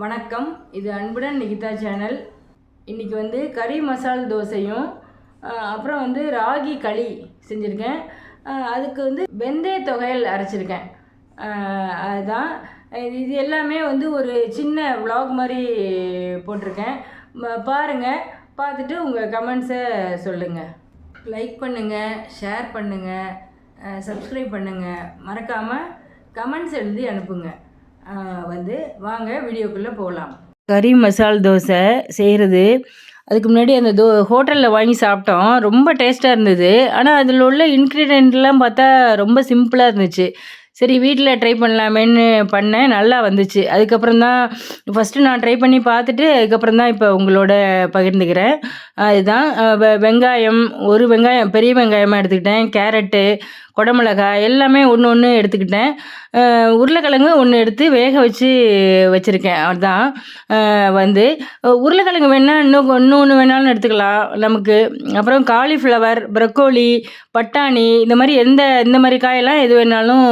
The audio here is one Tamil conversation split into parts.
வணக்கம். இது அன்புடன் நிகிதா சேனல். இன்றைக்கி வந்து கறி மசால் தோசையும் அப்புறம் வந்து ராகி களி செஞ்சுருக்கேன். அதுக்கு வந்து வெந்தய தொகையல் அரைச்சிருக்கேன். அதுதான் இது இது எல்லாமே வந்து ஒரு சின்ன vlog மாதிரி போட்டிருக்கேன். பாருங்கள் பார்த்துட்டு உங்கள் கமெண்ட்ஸை சொல்லுங்கள் லைக் பண்ணுங்கள் ஷேர் பண்ணுங்கள் சப்ஸ்கிரைப் பண்ணுங்கள் மறக்காமல் கமெண்ட்ஸ் எழுதி அனுப்புங்கள் வந்து வாங்க வீடியோக்குள்ளே போகலாம் கறி மசால் தோசை செய்கிறது அதுக்கு முன்னாடி அந்த தோ ஹோட்டலில் வாங்கி சாப்பிட்டோம். ரொம்ப டேஸ்ட்டாக இருந்தது. ஆனால் அதில் உள்ள இன்க்ரீடியண்ட்லாம் பார்த்தா ரொம்ப சிம்பிளாக இருந்துச்சு. சரி வீட்டில் ட்ரை பண்ணலாமேன்னு பண்ணேன். நல்லா வந்துச்சு. அதுக்கப்புறம் தான் ஃபஸ்ட்டு நான் ட்ரை பண்ணி பார்த்துட்டு அதுக்கப்புறம் தான் இப்போ உங்களோட பகிர்ந்துக்கிறேன். அதுதான் வெங்காயம் ஒரு வெங்காயம் பெரிய வெங்காயமாக எடுத்துக்கிட்டேன். கேரட்டு குடமிளகாய் எல்லாமே ஒன்று ஒன்று எடுத்துக்கிட்டேன். உருளைக்கிழங்கு ஒன்று எடுத்து வேக வச்சு வச்சுருக்கேன். அதுதான் வந்து உருளைக்கிழங்கு வேணால் இன்னும் இன்னொன்று வேணாலும் எடுத்துக்கலாம். நமக்கு அப்புறம் காலிஃப்ளவர் ப்ரக்கோலி பட்டாணி இந்த மாதிரி எந்த இந்த மாதிரி காயெல்லாம் எது வேணாலும்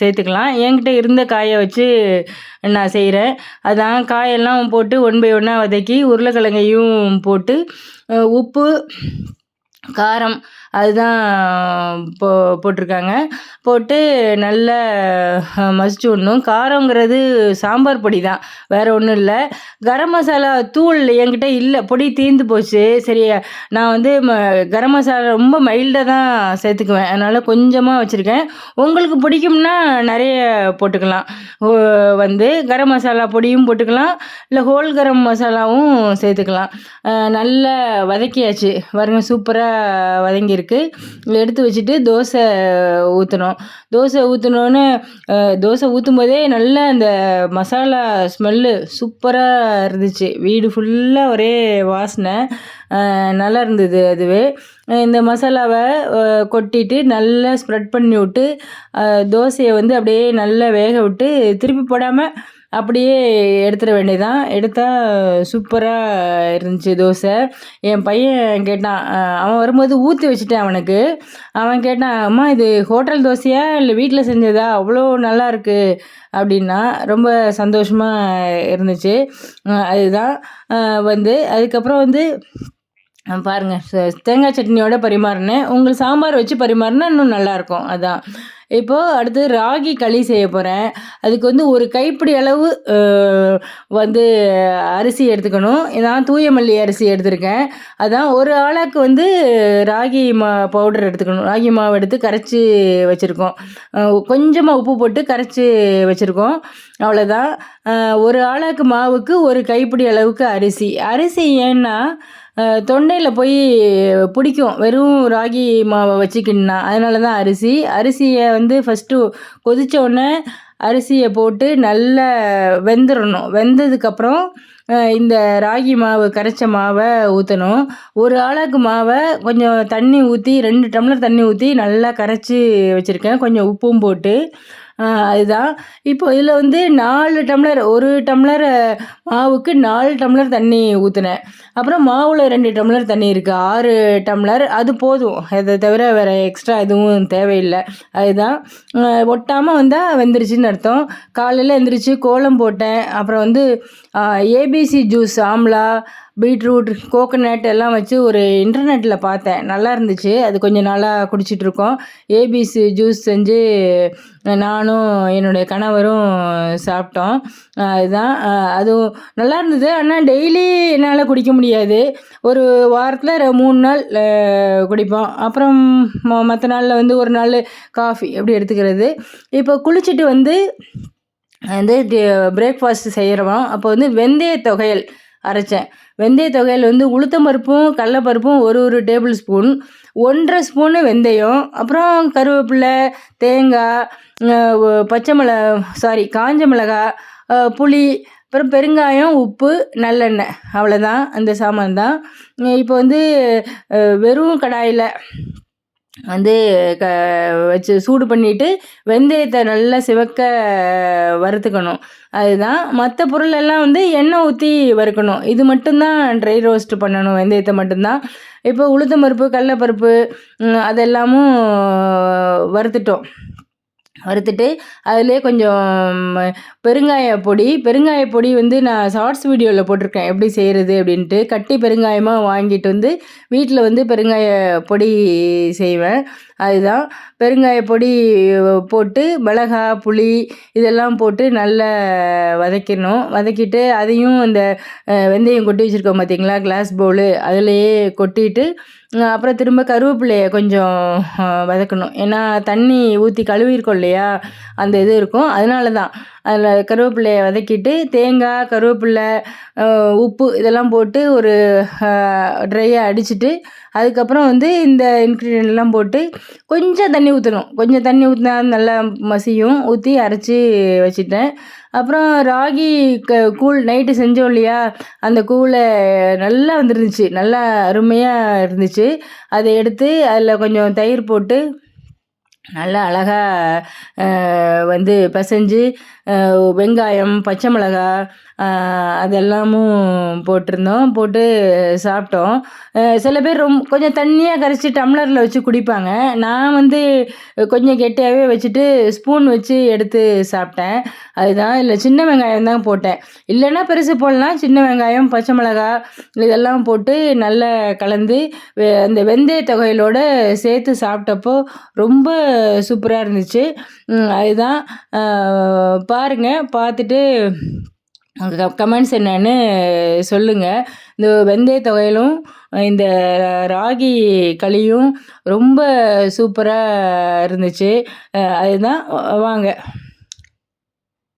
சேர்த்துக்கலாம். என்கிட்ட இருந்த காயை வச்சு நான் செய்கிறேன் அதான் காயெல்லாம் போட்டு ஒன் பை ஒன்னாக வதக்கி உருளைக்கிழங்கையும் போட்டு உப்பு காரம் அதுதான் போ போட்டிருக்காங்க. போட்டு நல்லா மசிச்சு விடணும் காரங்கிறது சாம்பார் பொடி தான் வேறு ஒன்றும் இல்லை. கரம் மசாலா தூள் என்கிட்ட இல்லை. பொடி தீர்ந்து போச்சு. சரி நான் வந்து ம கரம் மசாலா ரொம்ப மைல்டாக தான் சேர்த்துக்குவேன். அதனால் கொஞ்சமாக வச்சுருக்கேன். உங்களுக்கு பிடிக்கும்னா நிறைய போட்டுக்கலாம். வந்து கரம் மசாலா பொடியும் போட்டுக்கலாம். இல்லை ஹோல் கரம் மசாலாவும் சேர்த்துக்கலாம். நல்லா வதக்கியாச்சு. வருங்க சூப்பராக வதங்கியிருக்கு. எடுத்து வச்சுட்டு தோசை ஊற்றணும் தோசை ஊற்றினோன்னு தோசை ஊற்றும் போதே நல்ல அந்த மசாலா ஸ்மெல்லு சூப்பராக இருந்துச்சு. வீடு ஃபுல்லாக ஒரே வாசனை. நல்லா இருந்தது அதுவே. இந்த மசாலாவை கொட்டிட்டு நல்லா ஸ்ப்ரெட் பண்ணி விட்டு தோசையை வந்து அப்படியே நல்லா வேக விட்டு திருப்பி போடாமல் அப்படியே எடுத்துட வேண்டியதான் எடுத்தால் சூப்பராக இருந்துச்சு தோசை. என் பையன் கேட்டான் அவன் வரும்போது ஊற்றி வச்சுட்டேன் அவனுக்கு. அவன் கேட்டான் அம்மா இது ஹோட்டல் தோசையா இல்லை வீட்டில் செஞ்சதா? அவ்வளோ நல்லா இருக்குது அப்படின்னா ரொம்ப சந்தோஷமாக இருந்துச்சு. அதுதான். வந்து அதுக்கப்புறம் வந்து பாருங்கள் தேங்காய் சட்னியோட பரிமாறினேன். உங்களுக்கு சாம்பார் வச்சு பரிமாறினா இன்னும் நல்லாயிருக்கும் அதான். இப்போது அடுத்து ராகி களி செய்ய போகிறேன் அதுக்கு வந்து ஒரு கைப்பிடி அளவு வந்து அரிசி எடுத்துக்கணும். நான் தூயமல்லி அரிசி எடுத்திருக்கேன். அதான் ஒரு ஆளாக்கு வந்து ராகி மா பவுடர் எடுத்துக்கணும். ராகி மாவு எடுத்து கரைச்சி வச்சுருக்கோம். கொஞ்சமாக உப்பு போட்டு கரைச்சி வச்சுருக்கோம். அவ்வளோதான் ஒரு ஆளாக்கு மாவுக்கு ஒரு கைப்பிடி அளவுக்கு அரிசி. அரிசி ஏன்னா தொண்டையில் போய் பிடிக்கும். வெறும் ராகி மாவை வச்சுக்கின்னா. அதனால தான் அரிசி. அரிசியை வந்து ஃபஸ்ட்டு கொதித்தோடனே அரிசியை போட்டு நல்லா வெந்துடணும் வெந்ததுக்கப்புறம் இந்த ராகி மாவு கரைச்ச மாவை ஊற்றணும் ஒரு ஆளுக்கு மாவை கொஞ்சம் தண்ணி ஊற்றி ரெண்டு டம்ளர் தண்ணி ஊற்றி நல்லா கரைச்சி வச்சுருக்கேன். கொஞ்சம் உப்பும் போட்டு. அதுதான். இப்போ இதில் வந்து நாலு டம்ளர் ஒரு டம்ளர் மாவுக்கு நாலு டம்ளர் தண்ணி ஊற்றினேன் அப்புறம் மாவில் ரெண்டு டம்ளர் தண்ணி இருக்குது ஆறு டம்ளர் அது போதும். அதை தவிர வேறு எக்ஸ்ட்ரா எதுவும் தேவையில்லை. அதுதான். ஒட்டாமல் வந்தால் வெந்துருச்சுன்னு அர்த்தம். காலையில் எழுந்திரிச்சு கோலம் போட்டேன். அப்புறம் வந்து ABC juice amla beetroot coconut எல்லாம் வச்சு ஒரு இன்டர்நெட்டில் பார்த்தேன். நல்லா இருந்துச்சு. அது கொஞ்சம் நாளாக குடிச்சிட்ருக்கோம் ஏபிசி ஜூஸ் செஞ்சு நானும் என்னுடைய கணவரும் சாப்பிட்டோம். அதுதான். அதுவும் நல்லா இருந்தது. ஆனால் டெய்லி என்னால் குடிக்க முடியாது. ஒரு வாரத்தில் மூணு நாள் குடிப்போம். அப்புறம் மற்ற நாளில் வந்து ஒரு நாள் காஃபி எப்படி எடுத்துக்கிறது. இப்போ குளிச்சுட்டு வந்து வந்து பிரேக்ஃபாஸ்ட் செய்கிறோம் அப்போ வந்து வெந்தய தொகையல் அரைச்சேன். வெந்தய தொகையில் வந்து உளுத்தம்பருப்பும் கடலப்பருப்பும் ஒரு ஒரு டேபிள் ஸ்பூன் ஒன்றரை ஸ்பூனு வெந்தயம் அப்புறம் கருவேப்பிலை தேங்காய் பச்சை மிளகா சாரி காஞ்ச மிளகாய் புளி அப்புறம் பெருங்காயம் உப்பு நல்லெண்ணெய். அவ்வளோதான் அந்த சாமான் தான். இப்போ வந்து வெறும் கடாயில் வந்து க வச்சு சூடு பண்ணிவிட்டு வெந்தயத்தை நல்லா சிவக்க வறுத்துக்கணும். அதுதான் மற்ற பொருள் எல்லாம் வந்து எண்ணெய் ஊற்றி வறுக்கணும். இது மட்டும்தான் ட்ரை ரோஸ்ட் பண்ணணும். வெந்தயத்தை மட்டும்தான். இப்போ உளுத்தம் பருப்பு கடலப்பருப்பு அதெல்லாமும் வறுத்துட்டோம். வறுத்துட்டு அதிலே கொஞ்சம் பெருங்காய பொடி பெருங்காய பொடி வந்து நான் ஷார்ட்ஸ் வீடியோவில் போட்டிருக்கேன். எப்படி செய்கிறது அப்படின்ட்டு கட்டி பெருங்காயமாக வாங்கிட்டு வந்து வீட்டில் வந்து பெருங்காய பொடி செய்வேன். அதுதான். பெருங்காய பொடி போட்டு மிளகா புளி இதெல்லாம் போட்டு நல்லா வதக்கிடணும். வதக்கிட்டு அதையும் அந்த வெந்தயம் கொட்டி வச்சுருக்கோம் பார்த்தீங்களா கிளாஸ் பவுலு அதிலையே கொட்டிட்டு அப்புறம் திரும்ப கருவேப்பிலையை கொஞ்சம் வதக்கணும். ஏன்னா தண்ணி ஊற்றி கழுவிருக்கோம் இல்லையா? அந்த இது இருக்கும். அதனால தான் அதில் கருவேப்பிலையை வதக்கிட்டு தேங்காய் கருவேப்பிலை உப்பு இதெல்லாம் போட்டு ஒரு ட்ரையாக அடிச்சுட்டு அதுக்கப்புறம் வந்து இந்த இன்க்ரீடியன்ட்லாம் போட்டு கொஞ்சம் தண்ணி ஊற்றணும் கொஞ்சம் தண்ணி ஊற்றினா நல்லா மசியும். ஊற்றி அரைச்சி வச்சிட்டேன். அப்புறம் ராகி க கூழ் நைட்டு செஞ்சோம் இல்லையா? அந்த கூழை நல்லா வந்துருந்துச்சு. நல்லா அருமையாக இருந்துச்சு. அதை எடுத்து அதில் கொஞ்சம் தயிர் போட்டு நல்லா அழகாக வந்து பிசைஞ்சு வெங்காயம் பச்சை மிளகா அதெல்லாமும் போட்டிருந்தோம். போட்டு சாப்பிட்டோம். சில பேர் ரொம்ப கொஞ்சம் தண்ணியாக கரைச்சி டம்ளரில் வச்சு குடிப்பாங்க. நான் வந்து கொஞ்சம் கெட்டியாகவே வச்சுட்டு ஸ்பூன் வச்சு எடுத்து சாப்பிட்டேன். அதுதான் இல்லை சின்ன வெங்காயம் தான் போட்டேன். இல்லைன்னா பெருசு போடலாம். சின்ன வெங்காயம் பச்சை மிளகா இதெல்லாம் போட்டு நல்லா கலந்து வெ- அந்த வெந்தய தொகையிலோட சேர்த்து சாப்பிட்டப்போ ரொம்ப சூப்பராக இருந்துச்சு. அதுதான். பாருங்கள் பார்த்துட்டு கமெண்ட்ஸ் என்னன்னு சொல்லுங்கள் இந்த வெந்தய தொகையிலும் இந்த ராகி களியும் ரொம்ப சூப்பராக இருந்துச்சு. அதுதான் வாங்க.